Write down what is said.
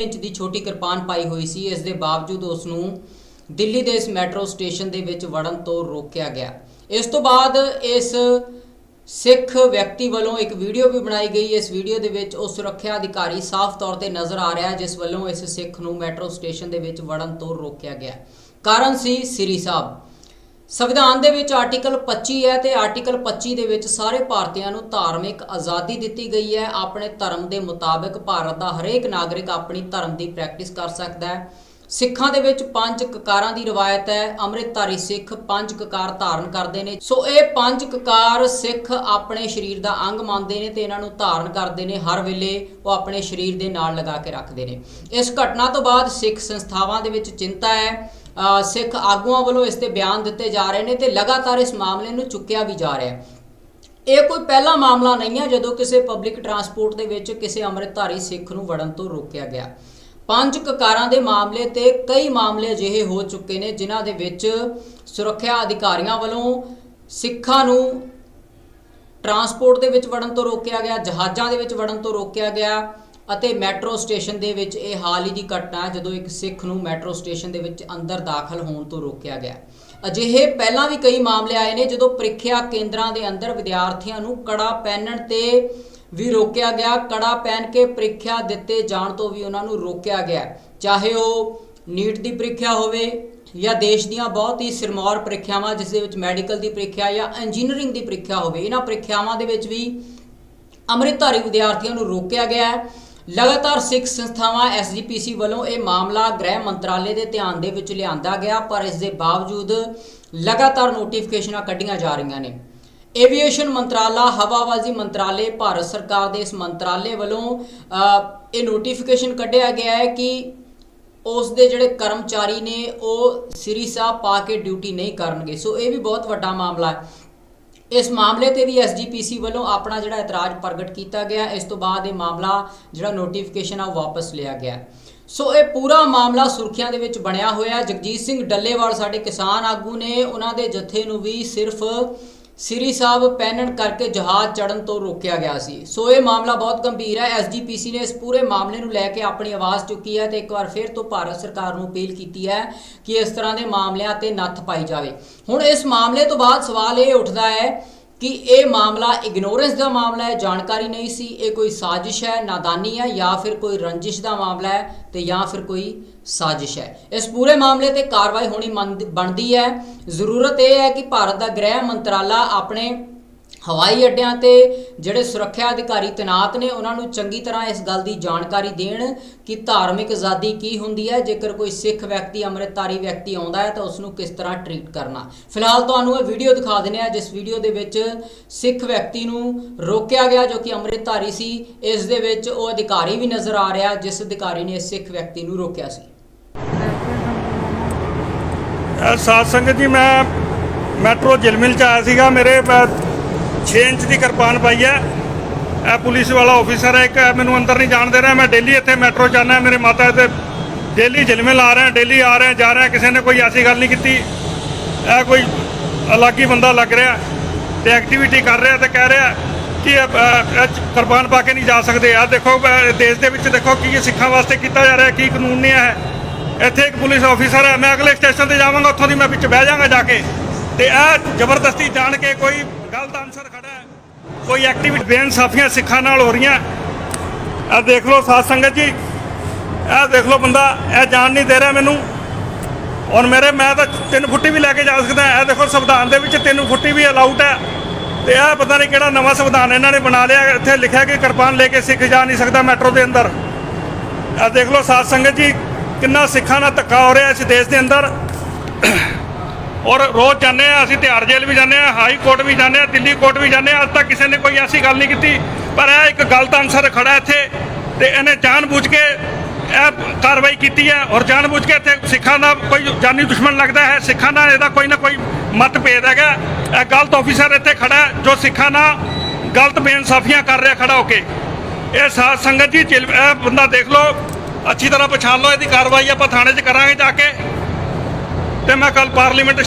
Inch ਦੀ ਛੋਟੀ ਕਿਰਪਾਨ ਪਾਈ ਹੋਈ ਸੀ, ਇਸ ਦੇ ਬਾਵਜੂਦ ਉਸ ਨੂੰ ਦਿੱਲੀ ਦੇ ਇਸ ਮੈਟਰੋ ਸਟੇਸ਼ਨ ਦੇ ਵਿੱਚ ਵੜਨ ਤੋਂ ਰੋਕਿਆ ਗਿਆ। ਇਸ ਤੋਂ ਬਾਅਦ ਇਸ ਸਿੱਖ ਵਿਅਕਤੀ ਵੱਲੋਂ ਇੱਕ ਵੀਡੀਓ ਵੀ ਬਣਾਈ ਗਈ। ਇਸ ਵੀਡੀਓ ਦੇ ਵਿੱਚ ਉਹ ਸੁਰੱਖਿਆ ਅਧਿਕਾਰੀ ਸਾਫ਼ ਤੌਰ ਤੇ ਨਜ਼ਰ ਆ ਰਿਹਾ, ਜਿਸ ਵੱਲੋਂ ਇਸ ਸਿੱਖ ਨੂੰ ਮੈਟਰੋ ਸਟੇਸ਼ਨ ਦੇ ਵਿੱਚ ਵੜਨ ਤੋਂ ਰੋਕਿਆ ਗਿਆ। ਕਾਰਨ ਸੀ, ਸ੍ਰੀ ਸਾਹਿਬ। ਸੰਵਿਧਾਨ ਦੇ ਵਿੱਚ ਆਰਟੀਕਲ 25 ਹੈ ਤੇ ਆਰਟੀਕਲ 25 ਦੇ ਵਿੱਚ ਸਾਰੇ ਭਾਰਤੀਆਂ ਨੂੰ ਧਾਰਮਿਕ ਆਜ਼ਾਦੀ ਦਿੱਤੀ ਗਈ ਹੈ। ਆਪਣੇ ਧਰਮ ਦੇ ਮੁਤਾਬਕ ਭਾਰਤ ਦਾ ਹਰੇਕ ਨਾਗਰਿਕ ਆਪਣੀ ਧਰਮ ਦੀ ਪ੍ਰੈਕਟਿਸ ਕਰ ਸਕਦਾ ਹੈ। ਸਿੱਖਾਂ ਦੇ ਵਿੱਚ ਪੰਜ ਕਕਾਰਾਂ ਦੀ ਰਵਾਇਤ ਹੈ। ਅੰਮ੍ਰਿਤਧਾਰੀ ਸਿੱਖ ਪੰਜ ਕਕਾਰ ਧਾਰਨ ਕਰਦੇ ਨੇ। ਸੋ ਇਹ ਪੰਜ ਕਕਾਰ ਸਿੱਖ ਆਪਣੇ ਸਰੀਰ ਦਾ ਅੰਗ ਮੰਨਦੇ ਨੇ ਤੇ ਇਹਨਾਂ ਨੂੰ ਧਾਰਨ ਕਰਦੇ ਨੇ ਹਰ ਵੇਲੇ। ਉਹ ਆਪਣੇ ਸਰੀਰ ਦੇ ਨਾਲ ਲਗਾ ਕੇ ਰੱਖਦੇ ਨੇ। ਇਸ ਘਟਨਾ ਤੋਂ ਬਾਅਦ ਸਿੱਖ ਸੰਸਥਾਵਾਂ ਦੇ ਵਿੱਚ ਚਿੰਤਾ ਹੈ। ਸਿੱਖ ਆਗੂਆਂ ਵੱਲੋਂ ਇਸ ਤੇ ਬਿਆਨ ਦਿੱਤੇ ਜਾ ਰਹੇ ਨੇ ਤੇ ਲਗਾਤਾਰ ਇਸ ਮਾਮਲੇ ਨੂੰ ਚੁੱਕਿਆ ਵੀ ਜਾ ਰਿਹਾ ਹੈ। ਇਹ ਕੋਈ ਪਹਿਲਾ ਮਾਮਲਾ ਨਹੀਂ ਹੈ ਜਦੋਂ ਕਿਸੇ ਪਬਲਿਕ ਟਰਾਂਸਪੋਰਟ ਦੇ ਵਿੱਚ ਕਿਸੇ ਅੰਮ੍ਰਿਤਧਾਰੀ ਸਿੱਖ ਨੂੰ ਵੜਨ ਤੋਂ ਰੋਕਿਆ ਗਿਆ। ਪੰਜ ਕਕਾਰਾਂ ਦੇ ਮਾਮਲੇ ਤੇ ਕਈ ਮਾਮਲੇ ਅਜਿਹੇ ਹੋ ਚੁੱਕੇ ਨੇ ਜਿਨ੍ਹਾਂ ਦੇ ਵਿੱਚ ਸੁਰੱਖਿਆ ਅਧਿਕਾਰੀਆਂ ਵੱਲੋਂ ਸਿੱਖਾਂ ਨੂੰ ਟਰਾਂਸਪੋਰਟ ਦੇ ਵਿੱਚ ਵੜਨ ਤੋਂ ਰੋਕਿਆ ਗਿਆ, ਜਹਾਜ਼ਾਂ ਦੇ ਵਿੱਚ ਵੜਨ ਤੋਂ ਰੋਕਿਆ ਗਿਆ। ਅਤੇ ਮੈਟਰੋ ਸਟੇਸ਼ਨ ਦੇ ਵਿੱਚ ਇਹ ਹਾਲ ਹੀ ਦੀ ਘਟਨਾ ਹੈ, ਜਦੋਂ ਇੱਕ ਸਿੱਖ ਨੂੰ ਮੈਟਰੋ ਸਟੇਸ਼ਨ ਦੇ ਵਿੱਚ ਅੰਦਰ ਦਾਖਲ ਹੋਣ ਤੋਂ ਰੋਕਿਆ ਗਿਆ ਅਜਿਹੇ ਪਹਿਲਾਂ ਵੀ ਕਈ ਮਾਮਲੇ ਆਏ ਨੇ, ਜਦੋਂ ਪ੍ਰੀਖਿਆ ਕੇਂਦਰਾਂ ਦੇ ਅੰਦਰ ਵਿਦਿਆਰਥੀਆਂ ਨੂੰ ਕੜਾ ਪਹਿਨਣ ਤੇ ਵੀ ਰੋਕਿਆ ਗਿਆ, ਕੜਾ ਪਹਿਨ ਕੇ ਪ੍ਰੀਖਿਆ ਦਿੱਤੇ ਜਾਣ ਤੋਂ ਵੀ ਉਹਨਾਂ ਨੂੰ ਰੋਕਿਆ ਗਿਆ ਚਾਹੇ ਉਹ ਨੀਟ ਦੀ ਪ੍ਰੀਖਿਆ ਹੋਵੇ ਜਾਂ ਦੇਸ਼ ਦੀਆਂ ਬਹੁਤ ਹੀ ਸਿਰਮੌਰ ਪ੍ਰੀਖਿਆਵਾਂ, ਜਿਸ ਦੇ ਵਿੱਚ ਮੈਡੀਕਲ ਦੀ ਪ੍ਰੀਖਿਆ ਜਾਂ ਇੰਜੀਨੀਅਰਿੰਗ ਦੀ ਪ੍ਰੀਖਿਆ ਹੋਵੇ, ਇਹਨਾਂ ਪ੍ਰੀਖਿਆਵਾਂ ਦੇ ਵਿੱਚ ਵੀ ਅੰਮ੍ਰਿਤਧਾਰੀ ਵਿਦਿਆਰਥੀਆਂ ਨੂੰ ਰੋਕਿਆ ਗਿਆ ਹੈ। ਲਗਾਤਾਰ ਸਿੱਖ ਸੰਸਥਾਵਾਂ ਐਸਜੀਪੀਸੀ ਵੱਲੋਂ ਇਹ ਮਾਮਲਾ ਗ੍ਰਹਿ ਮੰਤਰਾਲੇ ਦੇ ਧਿਆਨ ਦੇ ਵਿੱਚ ਲਿਆਂਦਾ ਗਿਆ, ਪਰ ਇਸ ਦੇ ਬਾਵਜੂਦ ਲਗਾਤਾਰ ਨੋਟੀਫਿਕੇਸ਼ਨਾਂ ਕੱਢੀਆਂ ਜਾ ਰਹੀਆਂ ਨੇ। ਏਵੀਏਸ਼ਨ ਮੰਤਰਾਲਾ ਹਵਾਬਾਜ਼ੀ ਮੰਤਰਾਲੇ, ਭਾਰਤ ਸਰਕਾਰ ਦੇ ਇਸ ਮੰਤਰਾਲੇ ਵੱਲੋਂ ਇਹ ਨੋਟੀਫਿਕੇਸ਼ਨ ਕੱਢਿਆ ਗਿਆ ਹੈ ਕਿ ਉਸ ਦੇ ਜਿਹੜੇ ਕਰਮਚਾਰੀ ਨੇ, ਉਹ ਸ੍ਰੀ ਸਾਹਿਬ ਪਾ ਕੇ ਡਿਊਟੀ ਨਹੀਂ ਕਰਨਗੇ। ਸੋ ਇਹ ਵੀ ਬਹੁਤ ਵੱਡਾ ਮਾਮਲਾ ਹੈ। ਇਸ ਮਾਮਲੇ ਤੇ ਵੀ ਐਸਜੀਪੀਸੀ ਵੱਲੋਂ ਆਪਣਾ ਜਿਹੜਾ ਇਤਰਾਜ਼ ਪ੍ਰਗਟ ਕੀਤਾ ਗਿਆ। ਇਸ ਤੋਂ ਬਾਅਦ ਇਹ ਮਾਮਲਾ ਜਿਹੜਾ ਨੋਟੀਫਿਕੇਸ਼ਨ ਆ ਉਹ ਵਾਪਸ ਲਿਆ ਗਿਆ। ਸੋ ਇਹ ਪੂਰਾ ਮਾਮਲਾ ਸੁਰਖੀਆਂ ਦੇ ਵਿੱਚ ਬਣਿਆ ਹੋਇਆ। ਜਗਜੀਤ ਸਿੰਘ ਡੱਲੇਵਾਲ ਸਾਡੇ ਕਿਸਾਨ ਆਗੂ ਨੇ। ਉਹਨਾਂ ਦੇ ਜਥੇ ਨੂੰ ਵੀ ਸਿਰਫ ਸ੍ਰੀ ਸਾਹਿਬ ਪਹਿਨਣ ਕਰਕੇ ਜਹਾਜ਼ ਚੜਨ ਤੋਂ ਰੋਕਿਆ ਗਿਆ ਸੀ। ਸੋ ਇਹ ਮਾਮਲਾ ਬਹੁਤ ਗੰਭੀਰ ਹੈ। ਐਸਜੀਪੀਸੀ ਨੇ ਇਸ ਪੂਰੇ ਮਾਮਲੇ ਨੂੰ ਲੈ ਕੇ ਆਪਣੀ ਆਵਾਜ਼ ਚੁੱਕੀ ਹੈ ਤੇ ਇੱਕ ਵਾਰ ਫਿਰ ਤੋਂ ਭਾਰਤ ਸਰਕਾਰ ਨੂੰ ਅਪੀਲ ਕੀਤੀ ਹੈ ਕਿ ਇਸ ਤਰ੍ਹਾਂ ਦੇ ਮਾਮਲਿਆਂ ਤੇ ਨੱਥ ਪਾਈ ਜਾਵੇ। ਹੁਣ ਇਸ ਮਾਮਲੇ ਤੋਂ ਬਾਅਦ ਸਵਾਲ ਇਹ ਉੱਠਦਾ ਹੈ ਕਿ ਇਹ ਮਾਮਲਾ ਇਗਨੋਰੈਂਸ ਦਾ ਮਾਮਲਾ ਹੈ, ਜਾਣਕਾਰੀ ਨਹੀਂ ਸੀ, ਇਹ ਕੋਈ ਸਾਜ਼ਿਸ਼ ਹੈ, ਨਾਦਾਨੀ ਹੈ ਜਾਂ ਫਿਰ ਕੋਈ ਰੰਜਿਸ਼ ਦਾ ਮਾਮਲਾ ਹੈ ਤੇ ਜਾਂ ਫਿਰ ਕੋਈ ਸਾਜ਼ਿਸ਼ ਹੈ। ਇਸ ਪੂਰੇ ਮਾਮਲੇ ਤੇ ਕਾਰਵਾਈ ਹੋਣੀ ਮੰਦ- ਬਣਦੀ ਹੈ। ਜ਼ਰੂਰਤ ਇਹ ਹੈ ਕਿ ਭਾਰਤ ਦਾ ਗ੍ਰਹਿ ਮੰਤਰਾਲਾ ਆਪਣੇ ਹਵਾਈ ਅੱਡਿਆਂ ਤੇ ਜਿਹੜੇ ਸੁਰੱਖਿਆ ਅਧਿਕਾਰੀ ਤੈਨਾਤ ਨੇ ਉਹਨਾਂ ਨੂੰ ਚੰਗੀ ਤਰ੍ਹਾਂ ਇਸ ਗੱਲ ਦੀ ਜਾਣਕਾਰੀ ਦੇਣ ਕਿ ਧਾਰਮਿਕ ਆਜ਼ਾਦੀ ਕੀ ਹੁੰਦੀ ਹੈ। ਜੇਕਰ ਕੋਈ ਸਿੱਖ ਵਿਅਕਤੀ ਅੰਮ੍ਰਿਤਧਾਰੀ ਵਿਅਕਤੀ ਆਉਂਦਾ ਹੈ ਤਾਂ ਉਸ ਨੂੰ ਕਿਸ ਤਰ੍ਹਾਂ ਟਰੀਟ ਕਰਨਾ? ਫਿਲਹਾਲ ਤੁਹਾਨੂੰ ਇਹ ਵੀਡੀਓ ਦਿਖਾ ਦਿੰਦੇ ਆ ਜਿਸ ਵੀਡੀਓ ਦੇ ਵਿੱਚ ਸਿੱਖ ਵਿਅਕਤੀ ਨੂੰ ਰੋਕਿਆ ਗਿਆ ਜੋ ਕਿ ਅੰਮ੍ਰਿਤਧਾਰੀ ਸੀ। ਇਸ ਦੇ ਵਿੱਚ ਉਹ ਅਧਿਕਾਰੀ ਵੀ ਨਜ਼ਰ ਆ ਰਿਹਾ ਜਿਸ ਅਧਿਕਾਰੀ ਨੇ ਸਿੱਖ ਵਿਅਕਤੀ ਨੂੰ ਰੋਕਿਆ ਸੀ। ਅ, ਸਾਧ ਸੰਗਤ ਜੀ ਮੈਂ ਮੈਟਰੋ ਜਿਲਮਿਲ ਚ ਆਇਆ ਸੀਗਾ। ਮੇਰੇ 6 ਇੰਚ ਦੀ ਕਿਰਪਾਨ ਪਾਈ ਹੈ। ਇਹ ਪੁਲਿਸ ਵਾਲਾ ਆਫੀਸਰ ਹੈ ਇੱਕ ਇਹ ਮੈਨੂੰ ਅੰਦਰ ਨਹੀਂ ਜਾਣ ਦੇ ਰਿਹਾ। ਮੈਂ ਡੇਲੀ ਇੱਥੇ ਮੈਟਰੋ ਜਾਣਾ ਮੇਰੇ ਮਾਤਾ ਤੇ ਡੇਲੀ ਜਿਲਮਿਲ ਆ ਰਹੇ ਡੇਲੀ ਆ ਰਹੇ ਜਾ ਰਹੇ ਕਿਸੇ ਨੇ ਕੋਈ ਐਸੀ ਗੱਲ ਨਹੀਂ ਕੀਤੀ। ਇਹ ਕੋਈ ਅਲੱਗ ਹੀ ਬੰਦਾ ਲੱਗ ਰਿਹਾ ਤੇ ਐਕਟੀਵਿਟੀ ਕਰ ਰਿਹਾ ਤੇ ਕਹਿ ਰਿਹਾ ਕਿ ਇਹ, ਕਿਰਪਾਨ ਪਾ ਕੇ ਨਹੀਂ ਜਾ ਸਕਦੇ। ਆ ਦੇਖੋ ਦੇਸ਼ ਦੇ ਵਿੱਚ ਦੇਖੋ ਕੀ ਸਿੱਖਾਂ ਵਾਸਤੇ ਕੀਤਾ ਜਾ ਰਿਹਾ ਕੀ ਕਾਨੂੰਨ ਨਹੀਂ ਹੈ ਇੱਥੇ ਇੱਕ ਪੁਲਿਸ ਆਫੀਸਰ ਹੈ ਮੈਂ ਅਗਲੇ ਸਟੇਸ਼ਨ ਤੇ ਜਾਵਾਂਗਾ ਉੱਥੋਂ ਦੀ ਮੈਂ ਵਿੱਚ ਬਹਿ ਜਾਵਾਂਗਾ ਜਾ ਕੇ। ਤੇ ਇਹ ਜ਼ਬਰਦਸਤੀ ਜਾਣ ਕੇ ਕੋਈ ਗਲਤ ਆਨਸਰ ਖੜਾ ਹੈ। ਕੋਈ ਐਕਟੀਵਿਟੀ ਬੇਇਨਸਾਫੀਆਂ ਸਿੱਖਾਂ ਨਾਲ ਹੋ ਰਹੀਆਂ। ਇਹ ਦੇਖ ਲਓ ਸਾਧ ਸੰਗਤ ਜੀ। ਇਹ ਦੇਖ ਲਓ ਬੰਦਾ, ਇਹ ਜਾਣ ਨਹੀਂ ਦੇ ਰਿਹਾ ਮੈਨੂੰ। ਔਰ ਮੇਰੇ, ਮੈਂ ਤਾਂ ਤਿੰਨ ਫੁੱਟੀ ਵੀ ਲੈ ਕੇ ਜਾ ਸਕਦਾ। ਇਹ ਦੇਖੋ ਸੰਵਿਧਾਨ ਦੇ ਵਿੱਚ ਤਿੰਨ ਫੁੱਟੀ ਵੀ ਅਲਾਉਡ ਹੈ। ਤੇ ਇਹ ਪਤਾ ਨਹੀਂ ਕਿਹੜਾ ਨਵਾਂ ਸੰਵਿਧਾਨ ਇਹਨਾਂ ਨੇ ਬਣਾ ਲਿਆ। ਇੱਥੇ ਲਿਖਿਆ ਕਿ ਕਿਰਪਾਨ ਲੈ ਕੇ ਸਿੱਖ ਜਾ ਨਹੀਂ ਸਕਦਾ ਮੈਟਰੋ ਦੇ ਅੰਦਰ। ਇਹ ਦੇਖ ਲਓ ਸਾਧ ਸੰਗਤ ਜੀ, ਕਿੰਨਾ ਸਿੱਖਾਂ ਨਾਲ ਧੱਕਾ ਹੋ ਰਿਹਾ ਇਸ ਦੇਸ਼ ਦੇ ਅੰਦਰ। ਔਰ ਰੋਜ਼ ਜਾਂਦੇ ਆ, ਅਸੀਂ ਤਿਹਾੜ ਜੇਲ੍ਹ ਵੀ ਜਾਂਦੇ ਆ, ਹਾਈ ਕੋਰਟ ਵੀ ਜਾਂਦੇ ਆ, ਦਿੱਲੀ ਕੋਰਟ ਵੀ ਜਾਂਦੇ ਆ। ਅੱਜ ਤੱਕ ਕਿਸੇ ਨੇ ਕੋਈ ਐਸੀ ਗੱਲ ਨਹੀਂ ਕੀਤੀ। ਪਰ ਇਹ ਇੱਕ ਗਲਤ ਅਨਸਰ ਖੜਾ ਇੱਥੇ ਤੇ ਇਹਨੇ ਜਾਣਬੁੱਝ ਕੇ ਇਹ ਕਾਰਵਾਈ ਕੀਤੀ ਹੈ ਔਰ ਜਾਣਬੁੱਝ ਕੇ ਇੱਥੇ ਸਿੱਖਾਂ ਦਾ ਕੋਈ ਜਾਨੀ ਦੁਸ਼ਮਣ ਲੱਗਦਾ ਹੈ। ਸਿੱਖਾਂ ਨਾਲ ਇਹਦਾ ਕੋਈ ਨਾ ਕੋਈ ਮਤਭੇਦ ਹੈਗਾ। ਇਹ ਗਲਤ ਆਫੀਸਰ ਇੱਥੇ ਖੜਾ ਜੋ ਸਿੱਖਾਂ ਨਾਲ ਗਲਤ ਬੇਇਨਸਾਫੀਆਂ ਕਰ ਰਿਹਾ ਖੜਾ ਹੋ ਕੇ। ਇਹ ਸਾਧ ਸੰਗਤ ਜੀ ਇਹ ਬੰਦਾ ਦੇਖ ਲਓ। ਅੱਛੀ ਤਰ੍ਹਾਂ ਪਛਾਣ ਲਓ, ਇਹਦੀ ਕਾਰਵਾਈ ਆਪਾਂ ਥਾਣੇ 'ਚ ਕਰਾਂਗੇ ਜਾ ਕੇ। ਤੇ ਮੈਂ ਕੱਲ ਪਾਰਲੀਮੈਂਟ